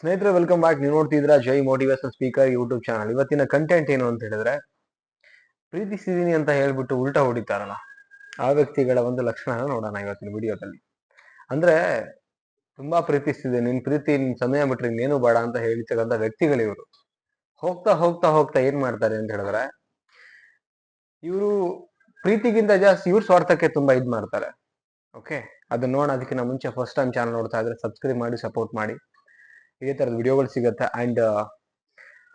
ಸ್ನೇಹಿತರೆ welcome back ನೀವು ನೋಡ್ತಿದ್ರ Jai motivation speaker YouTube channel ಇವತ್ತಿನ ಕಂಟೆಂಟ್ ಏನು ಅಂತ ಹೇಳಿದ್ರೆ ಪ್ರೀತಿಸಿದೀನಿ ಅಂತ ಹೇಳ್ಬಿಟ್ಟು ಉಲ್ಟಾ ಹೊಡಿತಾರಲ್ಲ, ಆ ವ್ಯಕ್ತಿಗಳ ಒಂದು ಲಕ್ಷಣ ನೋಡೋಣ ಇವತ್ತಿನ ವಿಡಿಯೋದಲ್ಲಿ. ಅಂದ್ರೆ, ತುಂಬಾ ಪ್ರೀತಿಸ್ತಿದೆ. ನಿನ್ ಪ್ರೀತಿ, ನಿನ್ ಸಮಯ ಬಿಟ್ರೆ ಇನ್ನೇನು ಬೇಡ ಅಂತ ಹೇಳ್ತಕ್ಕಂಥ ವ್ಯಕ್ತಿಗಳು ಇವರು. ಹೋಗ್ತಾ ಹೋಗ್ತಾ ಹೋಗ್ತಾ ಏನ್ ಮಾಡ್ತಾರೆ ಅಂತ ಹೇಳಿದ್ರೆ, ಇವರು ಪ್ರೀತಿಗಿಂತ ಜಾಸ್ತಿ ಇವ್ರ ಸ್ವಾರ್ಥಕ್ಕೆ ತುಂಬಾ ಇದ್ ಮಾಡ್ತಾರೆ. ಓಕೆ ಅದನ್ನ ನೋಡೋಣ ಅದಕ್ಕಿಂತ ಮುಂಚೆ ಫಸ್ಟ್ ಟೈಮ್ ಚಾನಲ್ ನೋಡ್ತಾ ಇದ್ರೆ ಸಬ್ಸ್ಕ್ರೈಬ್ ಮಾಡಿ ಸಪೋರ್ಟ್ ಮಾಡಿ. ಇದೇ ತರದ ವಿಡಿಯೋಗಳು ಸಿಗುತ್ತೆ? ಅಂಡ್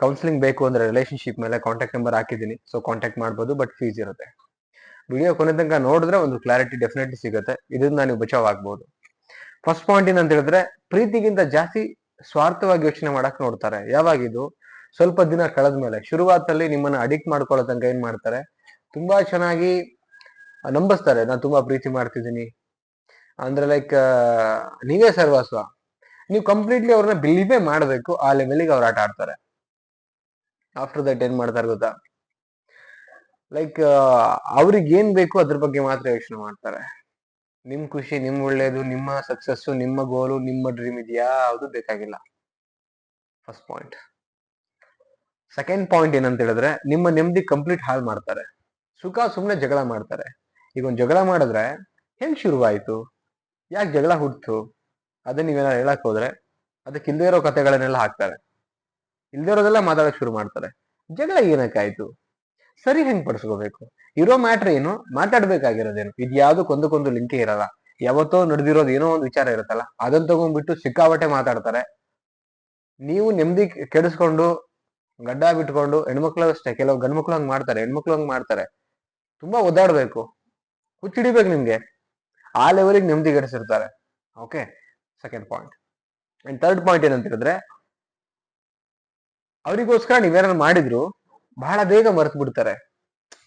ಕೌನ್ಸಿಲಿಂಗ್ ಬೇಕು ಅಂದ್ರೆ ರಿಲೇಶನ್ಶಿಪ್ ಮೇಲೆ ಕಾಂಟ್ಯಾಕ್ಟ್ ನಂಬರ್ ಹಾಕಿದ್ದೀನಿ. ಸೊ ಕಾಂಟ್ಯಾಕ್ಟ್ ಮಾಡ್ಬೋದು ಬಟ್ ಫೀಸ್ ಇರುತ್ತೆ. ವಿಡಿಯೋ ಕೊನೆ ತನಕ ನೋಡಿದ್ರೆ ಒಂದು ಕ್ಲಾರಿಟಿ ಡೆಫಿನೆಟ್ಲಿ ಸಿಗುತ್ತೆ. ಇದನ್ನ ನೀವು ಬಚಾವ್ ಆಗ್ಬೋದು ಫಸ್ಟ್ ಪಾಯಿಂಟ್ ಏನಂತ ಹೇಳಿದ್ರೆ, ಪ್ರೀತಿಗಿಂತ ಜಾಸ್ತಿ ಸ್ವಾರ್ಥವಾಗಿ ಯೋಚನೆ ಮಾಡಕ್ ನೋಡ್ತಾರೆ. ಯಾವಾಗಿದು ಸ್ವಲ್ಪ ದಿನ ಕಳೆದ ಮೇಲೆ. ಶುರುವಾತಲ್ಲಿ ನಿಮ್ಮನ್ನ ಅಡಿಕ್ಟ್ ಮಾಡ್ಕೊಳ್ಳೋ ತನಕ ಏನ್ ಮಾಡ್ತಾರೆ? ತುಂಬಾ ಚೆನ್ನಾಗಿ ನಂಬಿಸ್ತಾರೆ. ನಾನು ತುಂಬಾ ಪ್ರೀತಿ ಮಾಡ್ತಿದ್ದೀನಿ. ಅಂದ್ರೆ ಲೈಕ್ ನೀವೇ ಸರ್ವಸ್ವ. ನೀವು ಕಂಪ್ಲೀಟ್ಲಿ ಅವ್ರನ್ನ ಬಿಲೀವೇ ಮಾಡಬೇಕು, ಆ ಲೆವೆಲ್ಗೆ ಅವ್ರು ಆಟ ಆಡ್ತಾರೆ. ಆಫ್ಟರ್ ದಟ್ ಏನ್ ಮಾಡ್ತಾರೆ ಗೊತ್ತಾ? ಲೈಕ್ ಅವ್ರಿಗೆ ಏನ್ ಬೇಕು ಅದ್ರ ಬಗ್ಗೆ ಮಾತ್ರ ಯೋಚನೆ ಮಾಡ್ತಾರೆ. ನಿಮ್ ಖುಷಿ, ನಿಮ್ ಒಳ್ಳೇದು, ನಿಮ್ಮ ಸಕ್ಸಸ್ ನಿಮ್ಮ ಗೋಲು ನಿಮ್ಮ ಡ್ರೀಮ್ ಇದು ಯಾವುದು ಬೇಕಾಗಿಲ್ಲ. ಫಸ್ಟ್ ಪಾಯಿಂಟ್ ಸೆಕೆಂಡ್ ಪಾಯಿಂಟ್ ಏನಂತ ಹೇಳಿದ್ರೆ, ನಿಮ್ಮ ನೆಮ್ಮದಿ ಕಂಪ್ಲೀಟ್ ಹಾಳು ಮಾಡ್ತಾರೆ. ಸುಖ ಸುಮ್ಮನೆ ಜಗಳ ಮಾಡ್ತಾರೆ. ಈಗ ಒಂದು ಜಗಳ ಮಾಡಿದ್ರೆ, ಹೆಂಗ್ ಶುರುವಾಯ್ತು? ಯಾಕೆ ಜಗಳ ಹುಡ್ತು ಅದನ್ನ ನೀವೇನಾದ್ರು ಹೇಳಕ್ ಹೋದ್ರೆ ಅದಕ್ಕೆ ಇಲ್ಲದೆ ಇರೋ ಕಥೆಗಳನ್ನೆಲ್ಲ ಹಾಕ್ತಾರೆ. ಇಲ್ದೇ ಇರೋದೆಲ್ಲ ಮಾತಾಡಕ್ ಶುರು ಮಾಡ್ತಾರೆ. ಜಗಳ ಏನಕ್ಕಾಯ್ತು ಸರಿ ಹೆಂಗ್ ಪಡಿಸ್ಕೋಬೇಕು? ಇರೋ ಮ್ಯಾಟ್ರ್ ಏನು? ಮಾತಾಡ್ಬೇಕಾಗಿರೋದೇನು? ಇದು ಕೊಂದಕ್ಕೊಂದು ಲಿಂಕೇ ಇರಲ್ಲ. ಯಾವತ್ತೋ ನಡೆದಿರೋದು ಏನೋ ಒಂದು ವಿಚಾರ ಇರುತ್ತಲ್ಲ ಅದನ್ನ ತಗೊಂಡ್ಬಿಟ್ಟು ಸಿಕ್ಕಾಬಟ್ಟೆ ಮಾತಾಡ್ತಾರೆ. ನೀವು ನೆಮ್ಮದಿ ಕೆಡಿಸ್ಕೊಂಡು, ಗಡ್ಡ ಬಿಟ್ಕೊಂಡು ಹೆಣ್ಮಕ್ಳು ಅಷ್ಟೇ, ಕೆಲವು ಗಂಡ್ಮಕ್ಳು ಹಂಗ್ ಮಾಡ್ತಾರೆ, ಹೆಣ್ಮಕ್ಳು ಹಂಗ್ ಮಾಡ್ತಾರೆ. ತುಂಬಾ ಒದ್ದಾಡ್ಬೇಕು. ಹುಚ್ಚಿಡಿಬೇಕು ನಿಮ್ಗೆ. ಆ ಲೆವೆಲಿಗೆ ನೆಮ್ಮದಿ ಕೆಡಿಸಿರ್ತಾರೆ. Okay second point and third point ಏನಂತ ಹೇಳಿದ್ರೆ, ಅವರಿಗೋಸ್ಕರ ನೀವೇನಾದ್ರು ಮಾಡಿದ್ರು, ಬಹಳ ಬೇಗ ಮರೆತು ಬಿಡ್ತಾರೆ.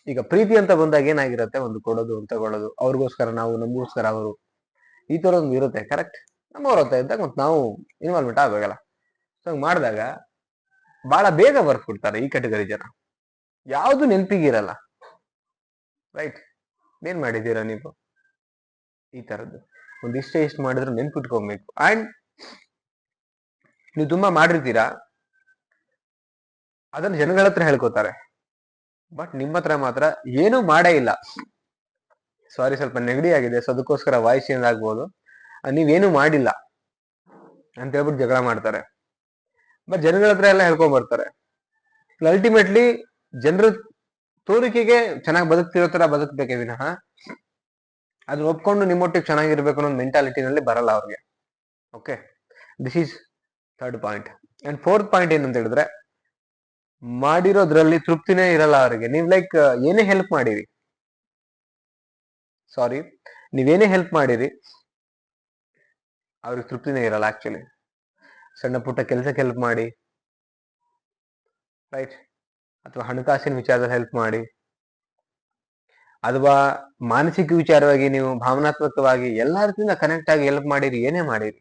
ಈಗ ಪ್ರೀತಿ ಅಂತ ಬಂದಾಗ ಏನಾಗಿರುತ್ತೆ? ಒಂದು ಕೊಡೋದು, ಒಂದು ತಗೊಳ್ಳೋದು. ಅವ್ರಿಗೋಸ್ಕರ ನಾವು, ನಮಗೋಸ್ಕರ ಅವರು. ಈ ತರ ಒಂದು ಇರುತ್ತೆ ಕರೆಕ್ಟ್ ನಮ್ಮವ್ರ ಅಂತ ಇದ್ದಾಗ ಮತ್ತೆ ನಾವು ಇನ್ವಾಲ್ವ್ಮೆಂಟ್ ಆಗಬೇಕಲ್ಲ ಸೊ ಹಂಗೆ ಮಾಡಿದಾಗ ಬಹಳ ಬೇಗ ಮರೆತು ಬಿಡ್ತಾರೆ ಈ ಕ್ಯಾಟಗರಿ ಜನ. ಯಾವುದು ನೆನಪಿಗಿರಲ್ಲ ರೈಟ್ ಏನ್ ಮಾಡಿದ್ದೀರಾ ನೀವು? ಈ ತರದ್ದು. ಒಂದಿಷ್ಟೇ ಇಷ್ಟು ಮಾಡಿದ್ರು ನೆನ್ಪಿಟ್ಕೊಬೇಕು. ಅಂಡ್ ನೀವು ತುಂಬಾ ಮಾಡಿರ್ತೀರಾ? ಅದನ್ನ ಜನಗಳ ಹತ್ರ ಹೇಳ್ಕೊತಾರೆ. ಬಟ್ ನಿಮ್ಮ ಹತ್ರ ಮಾತ್ರ ಏನೂ ಮಾಡೇ ಇಲ್ಲ. ಸಾರಿ ಸ್ವಲ್ಪ ನೆಗಡಿ ಆಗಿದೆ. ಸೊ ಅದಕ್ಕೋಸ್ಕರ ವಾಯ್ಸ್ ಚೇಂಜ್ ಆಗ್ಬೋದು. ನೀವೇನು ಮಾಡಿಲ್ಲ ಅಂತ ಹೇಳ್ಬಿಟ್ಟು ಜಗಳ ಮಾಡ್ತಾರೆ. ಬಟ್ ಜನಗಳ ಹತ್ರ ಎಲ್ಲ ಹೇಳ್ಕೊಂಡ್ ಬರ್ತಾರೆ ಅಲ್ಟಿಮೇಟ್ಲಿ ಜನರ ತೋರಿಕೆಗೆ ಚೆನ್ನಾಗಿ ಬದುಕ್ತಿರೋ ತರ ಬದುಕ್ಬೇಕೇ ವಿನಃ. ಅದನ್ನ ಒಪ್ಕೊಂಡು ನಿಮ್ಮೊಟ್ಟಿಗೆ ಚೆನ್ನಾಗಿರ್ಬೇಕು ಅನ್ನೋ ಮೆಂಟಾಲಿಟಿನಲ್ಲಿ ಬರಲ್ಲ ಅವ್ರಿಗೆ. Okay this is third point and fourth point ಏನಂತ ಹೇಳಿದ್ರೆ, ಮಾಡಿರೋದ್ರಲ್ಲಿ ತೃಪ್ತಿನೇ ಇರಲ್ಲ ಅವರಿಗೆ. ನೀವು ಲೈಕ್ ಏನೇ ಹೆಲ್ಪ್ ಮಾಡಿರಿ. ಸಾರಿ ನೀವೇನೇ ಹೆಲ್ಪ್ ಮಾಡಿರಿ, ಅವ್ರಿಗೆ ತೃಪ್ತಿನೇ ಇರಲ್ಲ ಆಕ್ಚುಲಿ ಸಣ್ಣ ಪುಟ್ಟ ಕೆಲಸಕ್ಕೆ ಹೆಲ್ಪ್ ಮಾಡಿ ರೈಟ್ ಅಥವಾ ಹಣಕಾಸಿನ ವಿಚಾರದಲ್ಲಿ ಹೆಲ್ಪ್ ಮಾಡಿ ಅಥವಾ ಮಾನಸಿಕ ವಿಚಾರವಾಗಿ ನೀವು ಭಾವನಾತ್ಮಕವಾಗಿ ಎಲ್ಲಾ ಕನೆಕ್ಟ್ ಆಗಿ ಹೆಲ್ಪ್ ಮಾಡಿರಿ, ಏನೇ ಮಾಡಿರಿ.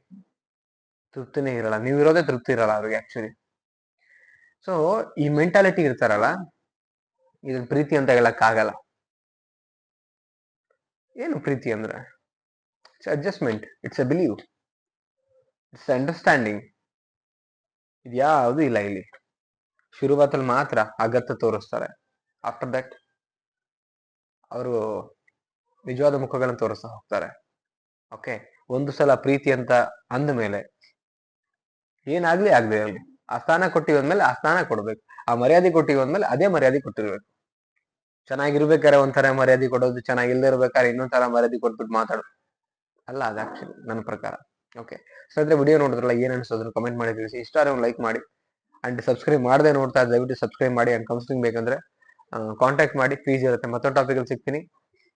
ತೃಪ್ತಿನೇ ಇರಲ್ಲ. ನೀವು ಇರೋದೇ ತೃಪ್ತಿ ಇರಲ್ಲ ಅವ್ರಿಗೆ ಆಕ್ಚುಲಿ ಸೊ ಈ ಮೆಂಟಾಲಿಟಿ ಇರ್ತಾರಲ್ಲ ಇದನ್ನ ಪ್ರೀತಿ ಅಂತ ಹೇಳಕ್ ಆಗಲ್ಲ. ಏನು ಪ್ರೀತಿ ಅಂದ್ರೆ? It's adjustment it's a believe it's understanding ಇದ್ಯಾವುದು ಇಲ್ಲ ಇಲ್ಲಿ. ಶುರುವಾತಲ್ಲಿ ಮಾತ್ರ ಅಗತ್ಯ ತೋರಿಸ್ತಾರೆ. ಆಫ್ಟರ್ ದಟ್ ಅವರು ನಿಜವಾದ ಮುಖಗಳನ್ನು ತೋರಿಸ್ತಾ ಹೋಗ್ತಾರೆ. ಓಕೆ, ಒಂದು ಸಲ ಪ್ರೀತಿ ಅಂತ ಅಂದ ಮೇಲೆ ಏನಾಗ್ಲಿ ಆಗ್ಲಿ ಅಲ್ಲಿ. ಆ ಸ್ಥಾನ ಕೊಟ್ಟಿವಿ ಅಂದ್ಮೇಲೆ ಆ ಸ್ಥಾನ ಕೊಡ್ಬೇಕು. ಆ ಮರ್ಯಾದೆ ಕೊಟ್ಟಿವಿ ಅಂದ್ಮೇಲೆ ಅದೇ ಮರ್ಯಾದೆ ಕೊಟ್ಟಿರ್ಬೇಕು. ಚೆನ್ನಾಗಿರ್ಬೇಕಾರೆ ಒಂಥರ ಮರ್ಯಾದೆ ಕೊಡೋದು, ಚೆನ್ನಾಗಿಲ್ದೇ ಇರ್ಬೇಕಾದ್ರೆ ಇನ್ನೊಂದ್ ತರ ಮರ್ಯಾದೆ ಕೊಟ್ಬಿಟ್ಟು ಮಾತಾಡು ಅಲ್ಲ, ಅದು ಆಕ್ಚುಲಿ ನನ್ನ ಪ್ರಕಾರ. ಓಕೆ ಸೊ ಅಂದ್ರೆ ವಿಡಿಯೋ ನೋಡಿದ್ರಲ್ಲ, ಏನ್ ಅನ್ಸೋದ್ರು ಕಮೆಂಟ್ ಮಾಡಿ ತಿಳಿಸಿ. ಇಷ್ಟ ಲೈಕ್ ಮಾಡಿ. ಅಂಡ್ ಸಬ್ಸ್ಕ್ರೈಬ್ ಮಾಡದೆ ನೋಡ್ತಾ ದಯವಿಟ್ಟು ಸಬ್ಸ್ಕ್ರೈಬ್ ಮಾಡಿ. ಅಂಡ್ ಕೌನ್ಸಿಲಿಂಗ್ ಬೇಕಂದ್ರೆ ಕಾಂಟ್ಯಾಕ್ಟ್ ಮಾಡಿ ಫೀಸ್ ಇರುತ್ತೆ ಮತ್ತೊಂದು ಟಾಪಿಕ್ ಅಲ್ಲಿ ಸಿಗ್ತೀನಿ.